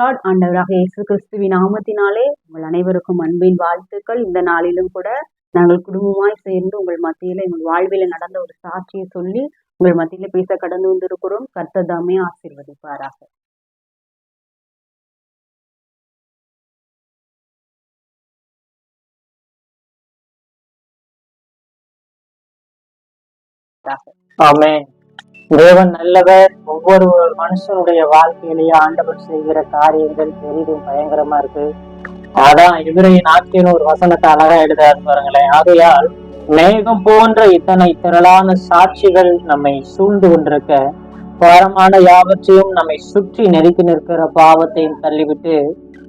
Lord ஆண்டவராக இயேசு கிறிஸ்துவின் நாமத்தினாலே உங்கள் அனைவருக்கும் அன்பின் வாழ்த்துக்கள். இந்த நாளிலும் கூட நாங்கள் குடும்பமாய் சேர்ந்து உங்கள் மத்தியில எங்கள் வாழ்வில நடந்த ஒரு சாட்சியை சொல்லி உங்கள் மத்தியில பேச கடந்து வந்திருக்கிறோம். கர்த்ததாமே ஆசீர்வதிப்பாராக. ஆமே தேவன் நல்லவர். ஒவ்வொரு மனுஷனுடைய வாழ்க்கையிலேயே ஆண்டவர் செய்கிற காரியங்கள் பெரிதும் பயங்கரமா இருக்கு. அதான் இவரைய நாட்டின் ஒரு வசனத்தை அழகா எழுதாரு பாருங்களேன். ஆகையால் மேகம் போன்ற இத்தனை திரளான சாட்சிகள் நம்மை சூழ்ந்து கொண்டிருக்க பாரமான யாவற்றையும் நம்மை சுற்றி நெருக்கி நிற்கிற பாவத்தையும் தள்ளிவிட்டு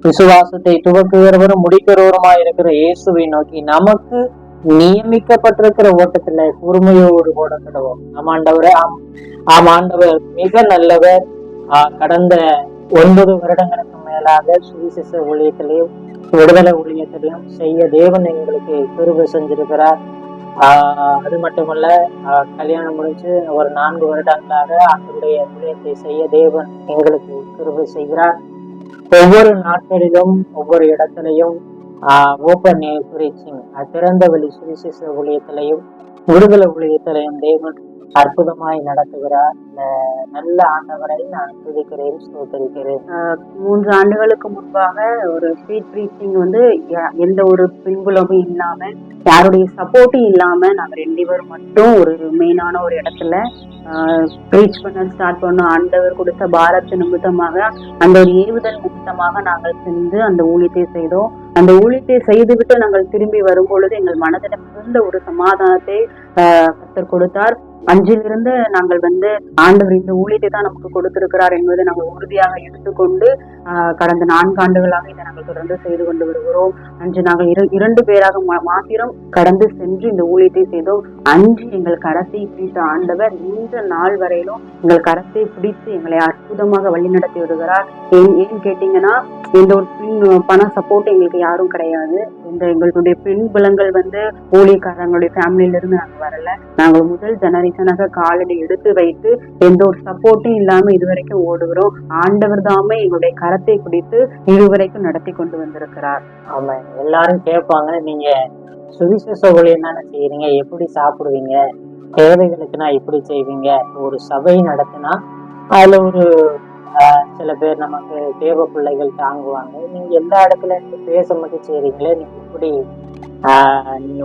விசுவாசத்தை துவக்குகிறவரும் முடிக்கிறவருமாய் இருக்கிற இயேசுவை நோக்கி நமக்கு நியமிக்கப்பட்டிருக்கிற ஓட்டத்துல பொறுமையோடு ஓடப்படுவோம் ஆம் ஆண்டவரே ஆம். ஆம் ஆண்டவர் மிக நல்லவர். ஆஹ் கடந்த ஒன்பது வருடங்களுக்கு மேலாக சுவிசேஷ ஊழியத்திலையும் விடுதலை ஊழியத்திலையும் செய்ய தேவன் எங்களுக்கு கிருபை செஞ்சிருக்கிறார். ஆஹ் அது மட்டுமல்ல ஆஹ் கல்யாணம் முடிஞ்சு ஒரு நான்கு வருடங்களாக அவருடைய ஊழியத்தை செய்ய தேவன் எங்களுக்கு கிருபை செய்கிறார். ஒவ்வொரு நாட்களிலும் ஒவ்வொரு இடத்திலையும் ஓப்பன் ஏர் திறந்த வழி சுவிசேஷ ஊழியத்திலையும் விடுதலை ஊழியத்திலையும் தேவன் அற்புதமாய் நடத்துகிறார். இந்த நல்ல ஆண்டவரை நான் துதிக்கிறேன் சோதரிக்கிறேன் மூன்று ஆண்டுகளுக்கு முன்பாக ஒரு ஸ்ட்ரீட் ப்ரீச்சிங் வந்து எந்த ஒரு பின்புலமும் இல்லாம யாருடைய சப்போர்ட்டும் இல்லாம நாங்க ரெண்டு பேரும் மட்டும் ஒரு மெயினான ஒரு இடத்துல ப்ரீச் பண்ண ஸ்டார்ட் பண்ணோம். ஆண்டவர் கொடுத்த பாரத்து நிமித்தமாக அந்த ஒரு ஏவுதல் நிமித்தமாக நாங்கள் சென்று அந்த ஊழியத்தை செய்தோம். அந்த ஊழியத்தை செய்துவிட்டு நாங்கள் திரும்பி வரும் பொழுது எங்கள் மனதில் மிகுந்த ஒரு சமாதானத்தை கத்தர் கொடுத்தார். அஞ்சிலிருந்து நாங்கள் வந்து ஆண்டவர் இந்த ஊழியத்தை தான் நமக்கு கொடுத்திருக்கிறார் என்பதை நாங்கள் உறுதியாக எடுத்துக்கொண்டு கடந்த நான்கு ஆண்டுகளாக இதை நாங்கள் தொடர்ந்து செய்து கொண்டு வருகிறோம். அன்று நாங்கள் இரண்டு பேராக மா- மாத்திரம் கடந்து சென்று இந்த ஊழியத்தை செய்தோம். அன்று எங்கள் கரத்தை பிடித்த ஆண்டவர் இந்த நாள் வரையிலும் எங்கள் கரத்தை பிடித்து எங்களை அற்புதமாக வழிநடத்தி வருகிறார். ஏன் ஏன் கேட்டீங்கன்னா எந்த ஒரு பின் பண சப்போர்ட் எங்களுக்கு யாரும் கிடையாது. இந்த எங்களுடைய பின் புலங்கள் வந்து போலிக்காரங்களுடைய ஃபேமிலியில இருந்து நாங்க வரல. நாங்கள் முதல் ஜெனரேஷனாக காலடி எடுத்து வைத்து எந்த ஒரு சப்போர்ட்டும் இல்லாம இதுவரைக்கும் ஓடுகிறோம். ஆண்டவர் தாமே எங்களுடைய கரத்தை பிடித்து இதுவரைக்கும் நடத்தி கொண்டு வந்திருக்கிறார். ஆமா எல்லாரும் கேட்பாங்க நீங்க சுவிசேஷ ஊழியம் தானே செய்யறீங்க எப்படி சாப்பிடுவீங்க தேவைகளுக்கு நான் எப்படி செய்வீங்க ஒரு சபை நடத்தினா அதுல ஒரு சில பேர் நமக்கு தேவ பிள்ளைகள் தாங்குவாங்க. நீங்க எல்லா இடத்துல இருந்து பேச மட்டும் செய்றீங்களே நீங்க எப்படி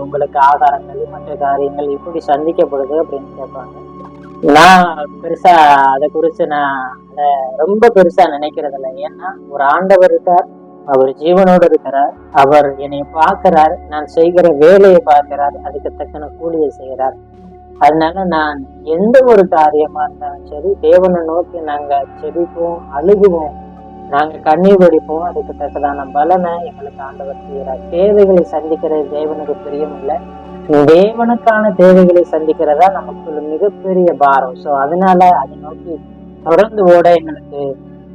உங்களுக்கு ஆகாரங்கள் மற்ற காரியங்கள் எப்படி சந்திக்கப்படுது அப்படின்னு கேட்பாங்க. நான் பெருசா அதை குறித்து நான் அதை ரொம்ப பெருசா நினைக்கிறது இல்லை ஏன்னா ஒரு ஆண்டவர் இருக்கார் அவர் ஜீவனோடு இருக்கிறார் அவர் என்னை பார்க்கிறார் நான் செய்கிற வேலையை பார்க்கிறார் அதுக்கு தக்கன கூலியை செய்கிறார். அதனால நான் எந்த ஒரு காரியமா இருந்தாலும் சரி தேவனை நோக்கி நாங்க செபிப்போம் அழுகுவோம். நாங்க கண்ணீர் வடிப்போம். அதுக்கு தக்கதான பலனை எங்களுக்கு ஆண்டவர் செய்கிறார் தேவைகளை சந்திக்கிறது தேவனுக்கு பிரியம் இல்லை. தேவனுக்கான தேவைகளை சந்திக்கிறதா நமக்கு ஒரு மிகப்பெரிய பாரம். ஸோ அதனால அதை நோக்கி தொடர்ந்து ஓட எங்களுக்கு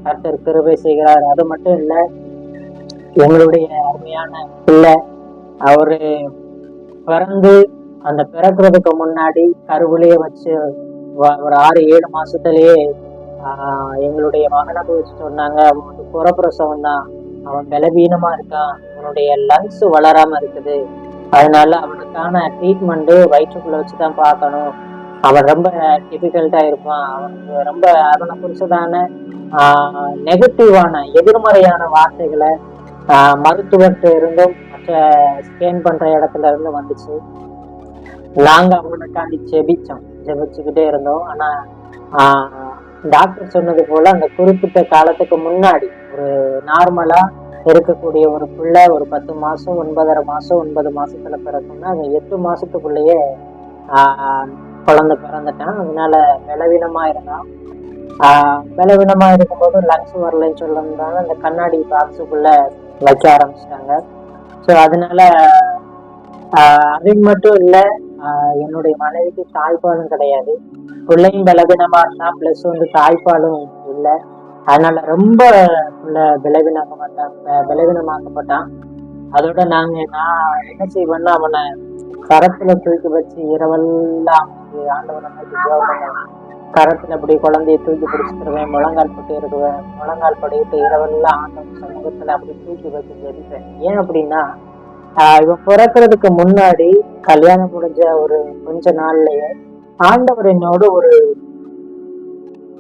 கர்த்தர் கிருபை செய்கிறார். அது மட்டும் இல்லை எங்களுடைய அருமையான பிள்ளை அவரு பிறந்து அந்த பிறக்கிறதுக்கு முன்னாடி கருவிலேயே வச்சு ஒரு ஆறு ஏழு மாசத்துலயே எங்களுடைய மகனை வச்சு சொன்னாங்க அவனுக்கு புறப்பிரசவம் தான். அவன் பலவீனமா இருக்கான். அவனுடைய லங்ஸ் வளராம இருக்குது. அதனால அவனுக்கான ட்ரீட்மெண்ட் வயிற்றுக்குள்ள வச்சு தான் பார்க்கணும். அவன் ரொம்ப டிஃபிகல்ட்டா இருப்பான். அவனுக்கு ரொம்ப அவனை குறிச்சதான நெகட்டிவான எதிர்மறையான வார்த்தைகளை ஆஹ் மருத்துவர்கிட்ட இருந்தும் மற்ற ஸ்கேன் பண்ற இடத்துல இருந்து வந்துச்சு. நாங்க அவனுக்காண்டி ஜெபிச்சோம் ஜெபிச்சுக்கிட்டே இருந்தோம். ஆனா டாக்டர் சொன்னது போல அந்த குறிப்பிட்ட காலத்துக்கு முன்னாடி ஒரு நார்மலா இருக்கக்கூடிய ஒரு பிள்ளை ஒரு பத்து மாசம் ஒன்பதரை மாசம் ஒன்பது மாசத்துல பிறக்கும்னா அது எட்டு மாசத்துக்குள்ளேயே ஆஹ் குழந்தை பிறந்துட்டான். அதனால பலவீனமா இருந்தான். ஆஹ் பலவீனமா இருக்கும்போது லங்ஸ் வரலன்னு சொல்லிருந்தாங்க. அந்த கண்ணாடி பாக்ஸுக்குள்ள வைக்க ஆரம்பிச்சிட்டாங்க. ஸோ அதனால அது மட்டும் இல்லை என்னுடைய மனைவிக்கு தாய்ப்பாலும் கிடையாது. பிள்ளையும் பலவீனமா இருந்தான் பிளஸ் வந்து தாய்ப்பாலும் இல்லை. அதனால ரொம்ப பிள்ளை பலவீனமாட்டான் பலவீனமாக்கப்பட்டான். அதோட நாங்க நான் என்ன செய்வேன்னா அவனை கரத்துல தூக்கி வச்சு இரவெல்லாம் அவனுக்கு ஆண்டவனை நோக்கி கரத்துல அப்படி குழந்தைய தூக்கி பிடிச்சிருவேன் முழங்கால் போட்டு இருக்குவேன் முழங்கால் படிக்கிட்டு இரவெல்லாம் ஆண்டவன் சமூகத்துல அப்படி தூக்கி வச்சு ஜெபிப்பேன் ஏன் அப்படின்னா இவன் பிறக்கிறதுக்கு முன்னாடி கல்யாணம் முடிஞ்ச ஒரு கொஞ்ச நாள்லயே ஆண்டவர் என்னோட ஒரு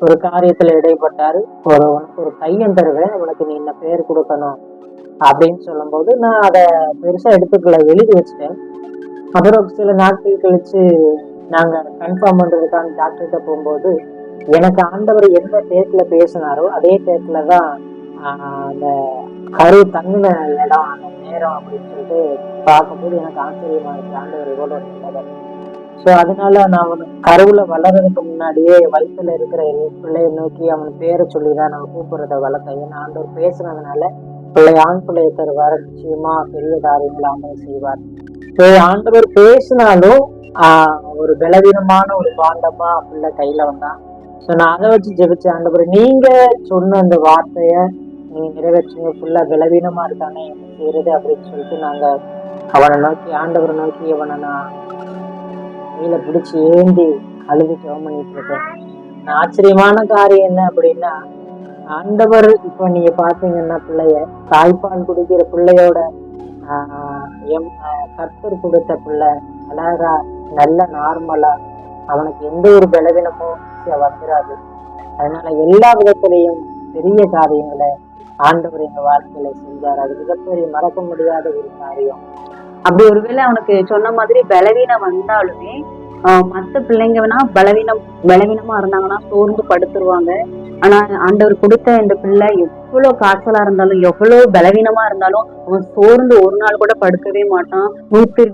ஒரு காரியத்துல இடைப்பட்டாரு. ஒரு உனக்கு ஒரு பையன் தருவேன் உனக்கு நீ என்ன பேர் கொடுக்கணும் அப்படின்னு சொல்லும்போது நான் அதை பெருசா எடுத்துக்கல எழுதி வச்சுட்டேன். அப்புறம் சில நாட்கள் கழிச்சு நாங்க கன்ஃபார்ம் பண்றதுக்கான டாக்டர்கிட்ட போகும்போது எனக்கு ஆண்டவர் எந்த டேட்ல பேசினாரோ அதே டேட்ல தான் அந்த கரு தங்கின இடம் அந்த நேரம் அப்படின்னு சொல்லிட்டு பார்க்கும்போது எனக்கு ஆச்சரியமா இருக்கு. ஆண்டவர் இவ்வளவு நல்லவர். ஸோ அதனால நான் அவன் கருவுல வளர்றதுக்கு முன்னாடியே வயிற்றுல இருக்கிற என் பிள்ளைய நோக்கி அவன் பேரை சொல்லி தான் நான் கூப்பிடுறத வளர்த்தேன். ஏன்னா ஆண்டவர் பேசுனதுனால பிள்ளை ஆண் பிள்ளையை தருவார். நிச்சயமா பெரிய காரியங்களை ஆண்டவர் செய்வார். ஸோ ஆண்டவர் பேசினாலும் ஆஹ் ஒரு பலவீனமான ஒரு பாண்டமா பிள்ளை கையில வந்தான். ஸோ நான் அதை வச்சு ஜெபிச்ச ஆண்டவர் நீங்க சொன்ன அந்த வார்த்தைய நீங்க நிறைவேற்றுங்க ஃபுல்லா பலவீனமா இருக்கானே என்ன செய்யறது அப்படின்னு சொல்லிட்டு நாங்க அவனை நோக்கி ஆண்டவரை நோக்கி அவனை நான் கையில பிடிச்சி ஏந்தி அழுது ஜெபம் பண்ணிட்டு இருக்கேன். நான் ஆச்சரியமான காரியம் என்ன அப்படின்னா ஆண்டவர் இப்ப நீங்க பாத்தீங்கன்னா பிள்ளைய தாய்ப்பால் குடிக்கிற பிள்ளையோட ஆஹ் எம் கற்பர் கொடுத்த பிள்ளை அழகா நல்ல நார்மலா அவனுக்கு எந்த ஒரு பலவீனமும் வந்துடாது அதனால எல்லா விதத்திலையும் பெரிய காரியங்களை ஆண்டவர் எங்க வாழ்க்கையில செஞ்சார். அது மிகப்பெரிய மறக்க முடியாத ஒரு காரியம். அப்படி ஒருவேளை அவனுக்கு சொன்ன மாதிரி பலவீனம் வந்தாலுமே மற்ற மத்த பிள்ளைங்க வேணா பலவீனம் பலவீனமா இருந்தாங்கன்னா சோர்ந்து படுத்துருவாங்க. ஆனா ஆண்டவர் கொடுத்த இந்த பிள்ளை எவ்வளவு காய்ச்சலா இருந்தாலும் எவ்வளவு பலவீனமா இருந்தாலும் அவன் சோர்ந்து ஒரு நாள் கூட படுக்கவே மாட்டான். நூத்தி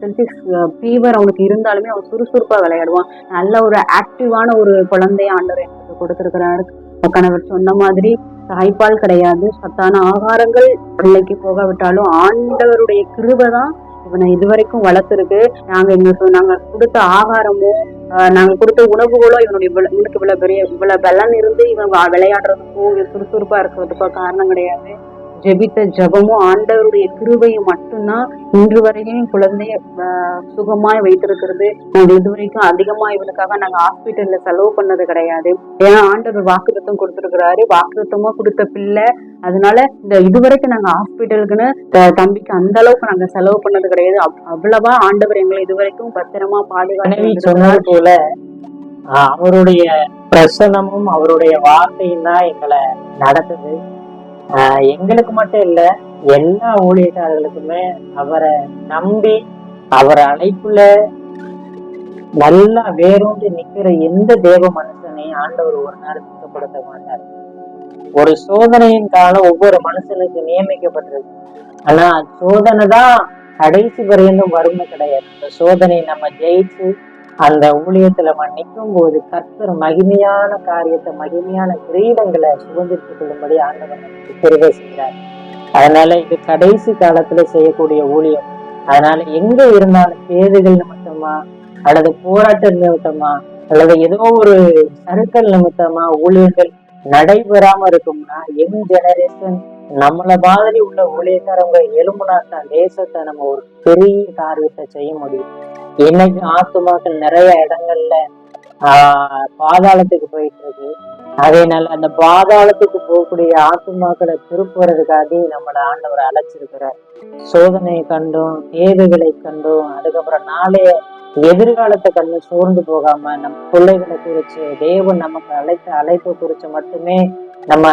செல்சியஸ் ஃபீவர் அவனுக்கு இருந்தாலுமே அவன் சுறுசுறுப்பா விளையாடுவான். நல்ல ஒரு ஆக்டிவான ஒரு குழந்தைய ஆண்டவர் எனக்கு கொடுத்துருக்கிறாரு. கணவர் சொன்ன மாதிரி தாய்ப்பால் கிடையாது. சத்தான ஆகாரங்கள் பிள்ளைக்கு போகாவிட்டாலும் ஆண்டவருடைய கிருபை தான் இவனை இதுவரைக்கும் வளர்த்துருக்கு. நாங்க எங்க சொ- நாங்க கொடுத்த ஆகாரமோ ஆஹ் நாங்க கொடுத்த உணவுகளோ இவனுடைய இவனுக்கு இவ்வளவு பெரிய இவ்வளவு பலன் இருந்து இவன் விளையாடுறதுக்கும் விளையாடுறதுக்கோ சுறுசுறுப்பா இருக்கிறதுக்கோ காரணம் கிடையாது. ஜெபித்த ஜெபமும் ஆண்டவருடைய கிருபையும் மட்டும்தான் இன்று வரையும் குழந்தைய சுகமாய் வைத்திருக்கிறது. நாங்க இதுவரைக்கும் அதிகமா இவனுக்காக நாங்க ஹாஸ்பிட்டல்ல செலவு பண்ணது கிடையாது. ஏன்னா ஆண்டவர் வாக்குத்தத்தம் கொடுத்திருக்கிறாரு. வாக்குத்தத்தமா கொடுத்த பிள்ளை. அதனால இந்த இதுவரைக்கும் நாங்க ஹாஸ்பிட்டலுக்குன்னு தம்பிக்கு அந்த அளவுக்கு நாங்க செலவு பண்ணது கிடையாது. அவ்- அவ்வளவா ஆண்டவர் எங்களை இதுவரைக்கும் பத்திரமா பாதுகாத்து சொன்னது போல அவருடைய பிரசனமும் அவருடைய வார்த்தையும் தான் எங்களை நடத்துது. ஆஹ் எங்களுக்கு மட்டும் இல்ல எல்லா ஊழியர்களுக்குமே அவரை நம்பி அவர் அழைப்புல நல்லா வேரூன்றி நிக்கிற எந்த தேவ மனுஷனையும் ஆண்டவர் ஒரு நாள் சுத்தப்படுத்த மாட்டார். ஒரு சோதனையின் காலம் ஒவ்வொரு மனுஷனுக்கு நியமிக்கப்பட்டிருக்கு. ஆனா சோதனை தான் கடைசி வரையிலும் வறுமை கிடையாது. அந்த சோதனை நம்ம ஜெயிச்சு அந்த ஊழியத்துல நம்ம நிற்கும் போது கர்த்தர் மகிமையான காரியத்தை மகிமையான கிரீடங்களை சுதந்திரித்துக் கொள்ளும்படி ஆண்டவன் நமக்கு செய்கிறார். அதனால இது கடைசி காலத்துல செய்யக்கூடிய ஊழியம். அதனால எங்க இருந்தாலும் தேவைகள் நிமித்தமா அல்லது போராட்ட நிமித்தமா அல்லது ஏதோ ஒரு சருக்கள் நிமித்தமா ஊழியர்கள் நடைபெறாம இருக்கும்னா எங் ஜெனரேஷன் நம்மள மாதிரி உள்ள ஊழியக்காரங்க எலும்புனா தான் தேசத்தை நம்ம ஒரு பெரிய காரியத்தை செய்ய முடியும். இன்னைக்கு ஆத்துமாக்கள் நிறைய இடங்கள்ல ஆஹ் பாதாளத்துக்கு போயிட்டு இருக்கு அதனால அந்த பாதாளத்துக்கு போகக்கூடிய ஆத்துமாக்களை திருப்புறதுக்காக நம்மள ஆண்டவர் அழைச்சிருக்கிறார். சோதனையை கண்டும் தேவைகளை கண்டும் அதுக்கப்புறம் நாளைய எதிர்காலத்தை கண்டு சோர்ந்து போகாம நம்ம பிள்ளைகளை குறிச்சு தேவன் நமக்கு அழைத்த அழைப்பு குறிச்சு மட்டுமே நம்ம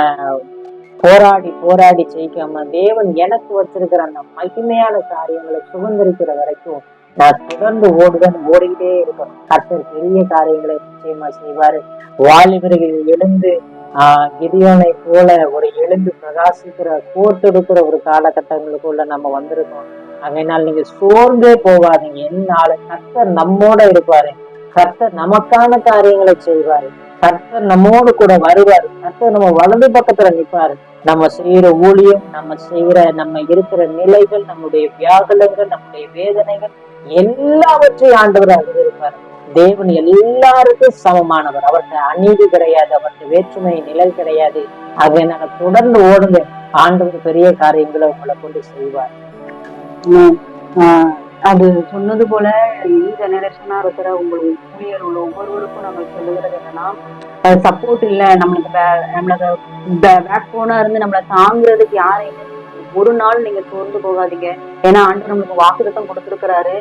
போராடி போராடி ஜெயிக்காம தேவன் எனக்கு வச்சிருக்கிற அந்த மகிமையான காரியங்களை சுதந்திரிக்கிற வரைக்கும் நான் தொடர்ந்து ஓடுவேன் ஓடிக்கிட்டே இருக்கணும் கர்த்தர் பெரிய காரியங்களை நிச்சயமா செய்வாரு. வாலிபர்கள் எழுந்து ஆஹ் கிதியோனை போல ஒரு எழுந்து பிரகாசிக்கிற கோர்த்தெடுக்கிற ஒரு காலகட்டங்களுக்குள்ள நம்ம வந்திருக்கோம். அதனால் நீங்க சோர்ந்தே போகாதீங்க. என்னால கர்த்தர் நம்மோட இருப்பாரு. கர்த்தர் நமக்கான காரியங்களை செய்வாரு. கர்த்தர் நம்மோடு கூட வருவாரு. கர்த்தர் நம்ம வலது பக்கத்துல நிற்பாரு நம்ம செய்யற ஊழியம் நம்ம செய்யற நம்ம இருக்கிற நிலைகள் நம்முடைய வியாகுலங்கள் நம்முடைய வேதனைகள் எல்லாவற்றையும் ஆண்டவர் அறிந்திருப்பார். தேவன் எல்லாருக்கும் சமமானவர். அவர்கிட்ட அநீதி கிடையாது அவர்கிட்ட வேற்றுமை நிழல் கிடையாது. அதனால தொடர்ந்து ஓடுங்க ஆண்டவர் பெரிய காரியங்களை உங்களை கொண்டு செய்வார். ஆஹ் அது சொன்னது போல இந்த ஜெனரேஷனா இருக்கிற உங்களுக்கு ஊழியர் உள்ள ஒவ்வொருவருக்கும் நம்ம சொல்லுகிறது என்னன்னா சப்போர்ட் இல்ல. நம்மளுக்கு நம்மளுக்கு பேக் போனா இருந்து நம்மளை தாங்குறதுக்கு யாரையுமே ஒரு நாள் நீங்க சோர்ந்து போகாதீங்க. ஏன்னா ஆண்டு நம்மளுக்கு வாக்குத்தம் கொடுத்திருக்கிறாரு.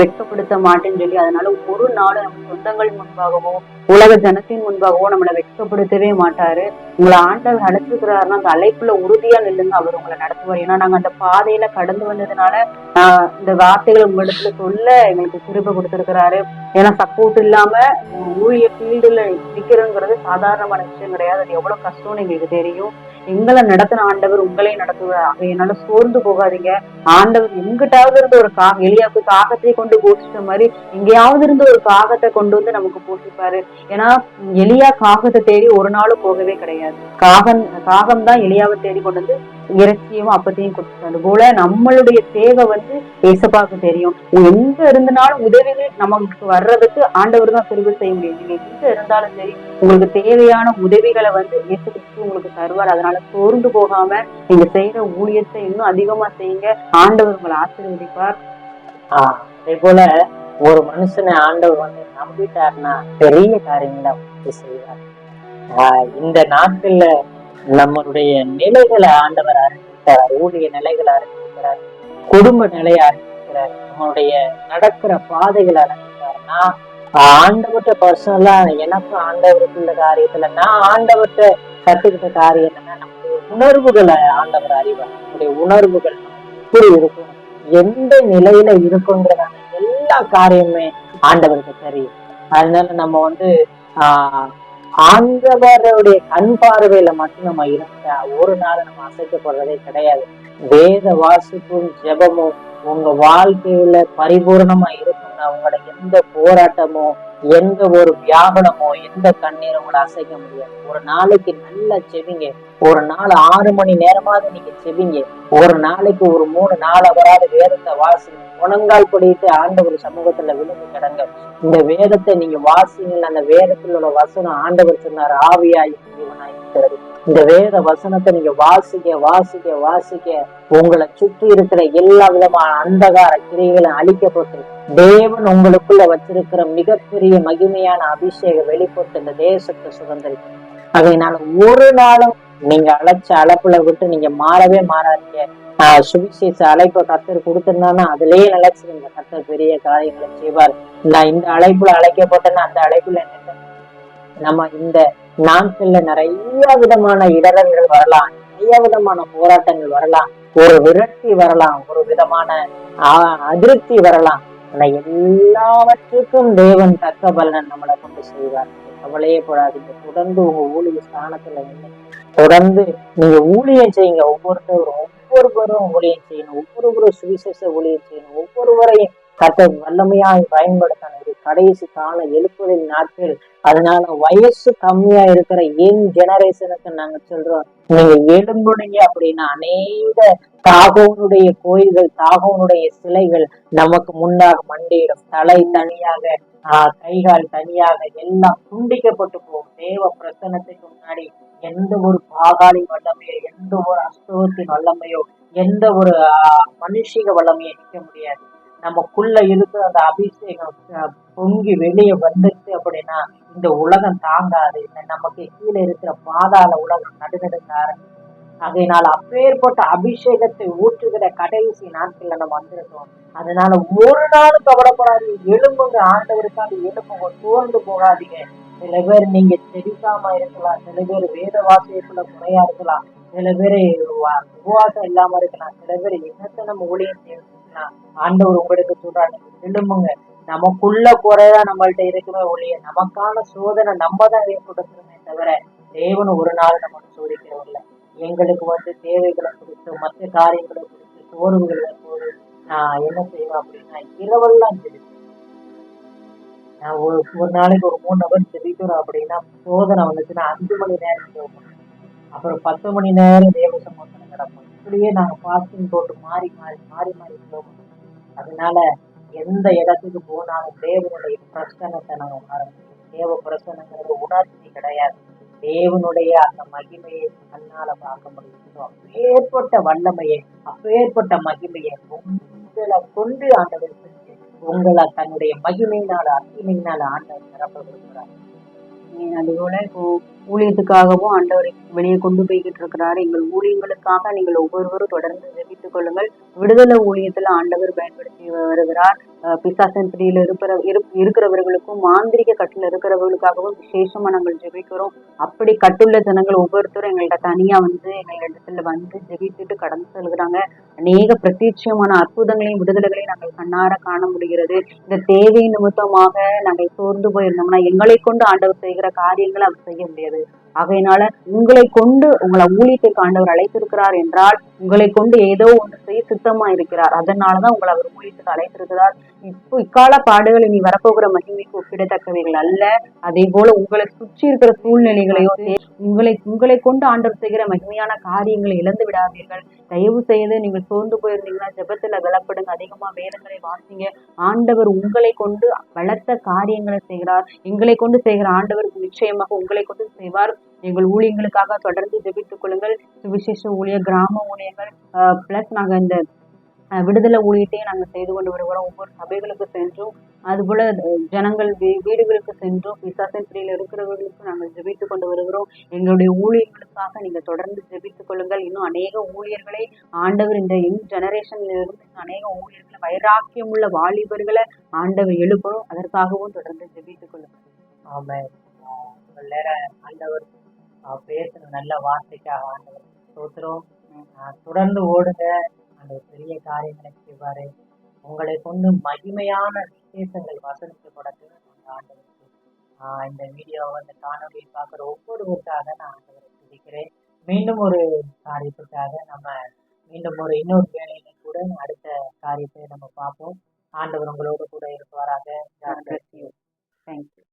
வெட்கப்படுத்த மாட்டேன்னு சொல்லி அதனால ஒரு நாள் நம்ம சொந்தங்கள் முன்பாகவோ உலக ஜனத்தின் முன்பாகவோ நம்மளை வெட்கப்படுத்தவே மாட்டாரு. உங்களை ஆண்டவர் அழைச்சிருக்கிறாருன்னா அந்த அழைப்புல உறுதியா நில்லுங்க. அவர் உங்களை நடத்துவார். ஏன்னா நாங்க அந்த பாதையில கடந்து வந்ததுனால ஆஹ் இந்த வார்த்தைகளை உங்களிடத்துல சொல்ல எங்களுக்கு திரும்ப கொடுத்திருக்கிறாரு. ஏன்னா சப்போர்ட் இல்லாம ஊழிய ஃபீல்டுல நிக்கிறோங்கிறது சாதாரணமான விஷயம் கிடையாது. அது எவ்வளவு கஷ்டம்னு எங்களுக்கு தெரியும். எங்களை நடத்தின ஆண்டவர் உங்களையும் நடத்துவார். என்னால சோர்ந்து போகாதீங்க. ஆண்டவர் எங்கிட்டாவது இருந்து ஒரு கா எளியாவுக்கு காகத்தை கொண்டு போஷிச்ச மாதிரி எங்கேயாவது இருந்து ஒரு காகத்தை கொண்டு வந்து நமக்கு போஷிப்பாரு. ஏன்னா எளியா காகத்தை தேடி ஒரு நாளும் போகவே கிடையாது. காகம் காகம் தான் எளியாவை தேடி கொண்டு வந்து இறைச்சியும் அப்பத்தையும் கொடுத்துட்டு அது போல நம்மளுடைய தேவை வந்து ஏசப்பாக்கு தெரியும். எங்க இருந்தனாலும் உதவிகள் நமக்கு வர்றதுக்கு ஆண்டவர் தான் தெரிவு செய்ய முடியும். நீங்க எங்க இருந்தாலும் சரி உங்களுக்கு தேவையான உதவிகளை வந்து இயேசு கிறிஸ்து உங்களுக்கு தருவார். அதனால சோர்ந்து போகாம நீங்க செய்யற ஊழியத்தை இன்னும் அதிகமா செய்யுங்க. ஆண்டவர் உங்களை ஆசீர்வதிப்பார். ஆஹ் அதே போல ஒரு மனுஷனை ஆண்டவர் வந்து நம்பிட்டாருன்னா பெரிய காரியங்களை செய்வார். ஆஹ் இந்த நாட்கள்ல நம்மளுடைய நிலைகளை ஆண்டவர் அறிவிக்கிறார் ஊழிய நிலைகளை அறிவிக்கிறார் குடும்ப நிலையை அறிவிக்கிறார் நம்மளுடைய நடக்கிற பாதைகளை அறிவிக்கிறார்னா ஆண்டவர்கிட்ட பர்சனலா எனக்கும் ஆண்டவருக்கு உள்ள காரியத்துல நான் ஆண்டவர்கிட்ட கத்துக்கிட்ட காரியம் என்னன்னா நம்முடைய உணர்வுகளை ஆண்டவர் அறிவார். நம்முடைய உணர்வுகள் எப்படி இருக்கும் எந்த நிலையில இருக்குங்கிறதான எல்லா காரியமுமே ஆண்டவருக்கு தெரியும். அதனால நம்ம வந்து ஆஹ் ஆண்டவருடைய கண் பார்வையில மட்டும் நம்ம இருந்தா ஒரு நாள் நம்ம அசைக்கப்படுறதே கிடையாது. வேத வாசிப்பும் ஜெபமும் உங்க வாழ்க்கையில பரிபூரணமா இருக்கும்னா உங்களோட எந்த போராட்டமோ எந்த ஒரு வியாபனமோ எந்த கண்ணீரும் உங்களை அசைக்க முடியாது. ஒரு நாளைக்கு நல்லா செவிங்க ஒரு நாள் ஆறு மணி நேரமாவது நீங்க செவிங்க ஒரு நாளைக்கு ஒரு மூணு நாலு அவராது வேதத்தை வாசிங்க. முழங்கால் படிட்டு ஆண்டவர் சமூகத்துல விழுந்து கிடங்க இந்த வேதத்தை நீங்க வாசிங்கள். அந்த வேதத்தில் உள்ள வசனம் ஆண்டவர் சொன்னார் ஆவியாய் இருக்கிறது. இந்த வேத வசனத்தை நீங்க வாசிக்க வாசிக்க வாசிக்க உங்களை சுற்றி இருக்கிற எல்லா விதமான அந்தகார கிரைகளும் அழிக்கப்பட்டு தேவன் உங்களுக்குள்ள வச்சிருக்கிற மிகப்பெரிய மகிமையான அபிஷேகம் வெளிப்பட்டு இந்த தேசத்தை சுதந்திரிக்கும். அதனால ஒரு நாளும் நீங்க அழைச்ச அழைப்புல விட்டு நீங்க மாறவே மாறாதீங்க. ஆஹ் சுவிசேஷ அழைப்பை கத்தர் கொடுத்திருந்தானா அதுலயே நிலைச்சிருங்க. கத்தர் பெரிய காரியங்களை செய்வார். நான் இந்த அழைப்புல அழைக்கப்பட்டேன்னா அந்த அழைப்புல நம்ம இந்த நாட்கள்ல நிறைய விதமான இடரங்கள் வரலாம். நிறைய விதமான போராட்டங்கள் வரலாம். ஒரு விரக்தி வரலாம். ஒரு விதமான அதிருப்தி வரலாம். ஆனா எல்லாவற்றுக்கும் தேவன் தக்க பலன் நம்மளை கொண்டு செய்வார். கவலையே போடாதீங்க. தொடர்ந்து உங்க ஊழிய ஸ்தானத்துல என்ன தொடர்ந்து நீங்க ஊழியம் செய்யுங்க. ஒவ்வொருத்தரும் ஒவ்வொருவரும் ஊழியம் செய்யணும். ஒவ்வொருவரும் சுவிசேஷ ஊழியம் செய்யணும். ஒவ்வொருவரையும் கத்த வல்லமையாக பயன்படுத்தணும். இது கடைசி கால எழுப்புதல் நாட்கள். அதனால வயசு கம்மியா இருக்கிற என் ஜெனரேஷனுக்கு நாங்க சொல்றோம் நீங்க எழும்புடுங்க அப்படின்னா அநேக தாகோனுடைய கோயில்கள் தாகோனுடைய சிலைகள் நமக்கு முன்னாக மண்டியிடும். தலை தனியாக கைகால் தனியாக எல்லாம் துண்டிக்கப்பட்டு போகும். தேவ பிரசனத்துக்கு முன்னாடி எந்த ஒரு பாகாளி வல்லமையோ எந்த ஒரு அஸ்தவத்தின் வல்லமையோ எந்த ஒரு மனுஷிக வல்லமையோ நிற்க முடியாது. நமக்குள்ள இருக்கிற அந்த அபிஷேகம் பொங்கி வெளியே வந்துச்சு அப்படின்னா இந்த உலகம் தாங்காது. நமக்கு கீழே இருக்கிற பாதாள உலகம் நடுநடுங்க ஆரம்பிச்சு அதனால் அப்பேற்பட்ட அபிஷேகத்தை ஊற்றுகிற கடைசி நாட்கள்ல நம்ம வந்திருக்கோம். அதனால ஒரு நாள் கவலைப்படாதீங்க. எழும்புங்க. ஆண்டவருக்காக எழும்புங்க. சோர்ந்து போகாதீங்க. சில பேர் நீங்க செடிக்காம இருக்கலாம். சில பேர் வேத வாசியத்துல குறையா இருக்கலாம். சில பேர் உபவாசம் இல்லாம இருக்கலாம். சில பேர் என்னத்தை நம்ம ஊழியம் செய்யலாம் ஆண்டவர் உங்களுக்கு சொல்றாங்க எழும்புங்க. நமக்குள்ள குறைதான் நம்மள்ட்ட இருக்குமே ஒழிய நமக்கான சோதனை நம்ம தான் ஏற்படுத்தணுமே தவிர தேவன் ஒரு நாள் நமக்கு எங்களுக்கு வந்து தேவைகளை குறித்து மற்ற காரியங்களை குறித்து சோர்வுகள் வரும்போது நான் என்ன செய்வேன் அப்படின்னா இரவெல்லாம் ஜெபிப்பேன் நான் ஒரு ஒரு நாளைக்கு ஒரு மூணு அவர் ஜெபிக்கிறோம் அப்படின்னா சோதனை வந்துச்சுன்னா அஞ்சு மணி நேரம் ஜெபிப்பேன் அப்புறம் பத்து மணி நேரம் தேவ சமோசனம் கிடப்போம் இப்படியே நாங்கள் பாஸ்டிங் போட்டு மாறி மாறி மாறி மாறி போவோம் அதனால எந்த இடத்துக்கு போனாலும் தேவனுடைய பிரசனத்தை நாங்கள் உணரணும் தேவ பிரசனங்கிறது உணர்ச்சி கிடையாது. தேவனுடைய அந்த மகிமையை கண்ணால பார்க்க முடியும் அப்பேற்பட்ட வல்லமையை அப்பேற்பட்ட மகிமையை உங்களை கொண்டு ஆண்டவர் உங்களை தன்னுடைய மகிமையினால் அத்திமையினால் ஆண்டவர் நிரப்ப விரும்புகிறார். ஏன் அதுபோல இப்போ ஊழியத்துக்காகவும் ஆண்டவர் வெளியே கொண்டு போய்கிட்டு இருக்கிறார். எங்கள் ஊழியங்களுக்காக நீங்கள் ஒவ்வொருவரும் தொடர்ந்து ஜெபித்துக் கொள்ளுங்கள். விடுதலை ஊழியத்துல ஆண்டவர் பயன்படுத்தி வருகிறார். பிசாசன் பிடியில் இருக்கிற இருக்கிறவர்களுக்கும் மாந்திரிக கட்டில் இருக்கிறவர்களுக்காகவும் விசேஷமா நாங்கள் ஜெபிக்கிறோம். அப்படி கட்டுள்ள ஜனங்கள் ஒவ்வொருத்தரும் எங்கள்கிட்ட தனியா வந்து எங்களிடத்துல வந்து ஜெபித்துட்டு கடந்து செல்கிறாங்க. அநேக பிரத்யட்சமான அற்புதங்களையும் விடுதலைகளையும் நாங்கள் கண்ணார காண முடிகிறது. இந்த தேவை நிமித்தமாக நாங்கள் சோர்ந்து போயிருந்தோம்னா எங்களை கொண்டு ஆண்டவர் செய்கிற காரியங்களை அவர் செய்ய முடியாது. David. ஆகையினால உங்களை கொண்டு உங்களை ஊழியத்திற்கு ஆண்டவர் அழைத்திருக்கிறார் என்றால் உங்களை கொண்டு ஏதோ ஒன்று செய்ய சித்தமா இருக்கிறார். அதனாலதான் உங்களை அவர் ஊழியத்துக்கு அழைத்திருக்கிறார். இப்போ இக்கால பாடுகள் இனி வரப்போகிற மகிமைக்கு ஒப்பிடத்தக்கவைகள் அல்ல. அதே போல உங்களை சுற்றி இருக்கிற சூழ்நிலைகளையோ உங்களை உங்களை கொண்டு ஆண்டவர் செய்கிற மகிமையான காரியங்களை இழந்து விடாதீர்கள். தயவு செய்து நீங்கள் சோர்ந்து போயிருந்தீங்கன்னா ஜெபத்துல பலப்படுங்க அதிகமா வேதங்களை வாசிங்க. ஆண்டவர் உங்களை கொண்டு பலத்த காரியங்களை செய்கிறார். எங்களை கொண்டு செய்கிற ஆண்டவர் நிச்சயமாக உங்களை கொண்டு செய்வார். எங்கள் ஊழியங்களுக்காக தொடர்ந்து ஜெபித்துக் கொள்ளுங்கள். சுவிசேஷ ஊழியர் கிராம ஊழியர்கள் பிளஸ் நாங்கள் இந்த விடுதலை ஊழியத்தையும் நாங்கள் செய்து கொண்டு வருகிறோம். ஒவ்வொரு சபைகளுக்கு சென்றும் அதுபோல ஜனங்கள் வீ- வீடுகளுக்கு சென்றும் விசாசன் பிரியில் இருக்கிறவர்களுக்கு நாங்கள் ஜெபித்துக் கொண்டு வருகிறோம். எங்களுடைய ஊழியர்களுக்காக நீங்கள் தொடர்ந்து ஜெபித்துக் கொள்ளுங்கள். இன்னும் அநேக ஊழியர்களை ஆண்டவர் இந்த யங் ஜெனரேஷன்ல இருந்து அநேக ஊழியர்களை வைராக்கியம் உள்ள வாலிபர்களை ஆண்டவர் எழுப்பணும் அதற்காகவும் தொடர்ந்து ஜெபித்துக் கொள்ளுங்கள். ஆமாம் ஆஹ் இவ்வளவு நேரம் ஆண்டவர் பேசின நல்ல வார்த்தைக்காக ஆண்டவர் ஸ்தோத்திரம். தொடர்ந்து ஓடுங்க. ஆண்டவர் பெரிய காரியங்களை செய்வாரு. உங்களை கொண்டு மகிமையான விசேஷங்கள் வசனிக்கப்படட்டும் அந்த ஆண்டவருக்கு இந்த வீடியோவை அந்த காணொலியை பார்க்குற ஒவ்வொருவருக்காக நான் ஆண்டவரை துதிக்கிறேன். மீண்டும் ஒரு காரியத்துக்காக நம்ம மீண்டும் ஒரு இன்னொரு வேலையில கூட அடுத்த காரியத்தை நம்ம பார்ப்போம். ஆண்டவர் உங்களோடு கூட இருப்பாராக. தேங்க்யூ.